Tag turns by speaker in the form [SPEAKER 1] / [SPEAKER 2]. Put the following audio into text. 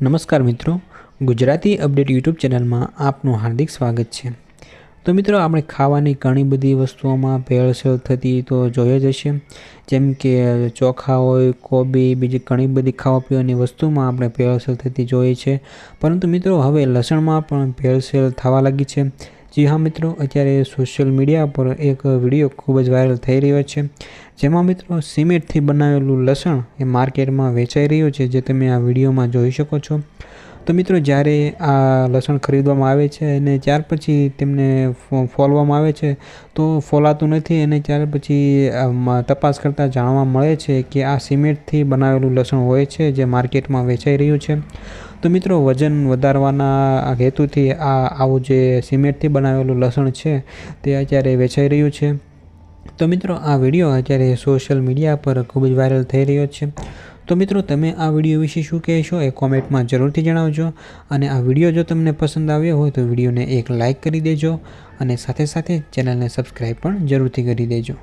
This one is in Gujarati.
[SPEAKER 1] નમસ્કાર મિત્રો. ગુજરાતી અપડેટ યુટ્યુબ ચેનલમાં આપનું હાર્દિક સ્વાગત છે. તો મિત્રો, આપણે ખાવાની ઘણી બધી વસ્તુઓમાં ભેળસેળ થતી તો જોઈએ જ હશે. જેમ કે ચોખા હોય, કોબી, બીજી ઘણી બધી ખાવા પીવાની વસ્તુમાં આપણે ભેળસેળ થતી જોઈએ છે. પરંતુ મિત્રો, હવે લસણમાં પણ ભેળસેળ થવા લાગી છે. જી હા મિત્રો, અત્યારે સોશિયલ મીડિયા પર એક વીડિયો ખૂબ જ વાયરલ થઈ રહ્યો છે. જેમાં મિત્રો સિમેન્ટથી બનાવેલું લસણ એ માર્કેટમાં વેચાઈ રહ્યું છે, જે તમે આ વિડીયોમાં જોઈ શકો છો. તો મિત્રો, જ્યારે આ લસણ ખરીદવામાં આવે છે અને ત્યાર પછી તેમને ફોલવામાં આવે છે, તો ફોલાતું નથી અને ત્યાર પછી તપાસ કરતાં જાણવા મળે છે કે આ સિમેન્ટથી બનાવેલું લસણ હોય છે, જે માર્કેટમાં વેચાઈ રહ્યું છે. તો મિત્રો, વજન વધારવાના હેતુથી આ આવું જે સિમેન્ટથી બનાવેલું લસણ છે, તે અત્યારે વેચાઈ રહ્યું છે. તો મિત્રો, આ વીડિયો અત્યારે સોશિયલ મીડિયા પર ખૂબ જ વાયરલ થઈ રહ્યો છે. તો મિત્રો, તમે આ વીડિયો વિશે શું કહેશો એ કોમેન્ટમાં જરૂરથી જણાવજો. અને આ વીડિયો જો તમને પસંદ આવ્યો હોય તો વિડીયોને એક લાઇક કરી દેજો અને સાથે સાથે ચેનલને સબસ્ક્રાઈબ પણ જરૂરથી કરી દેજો.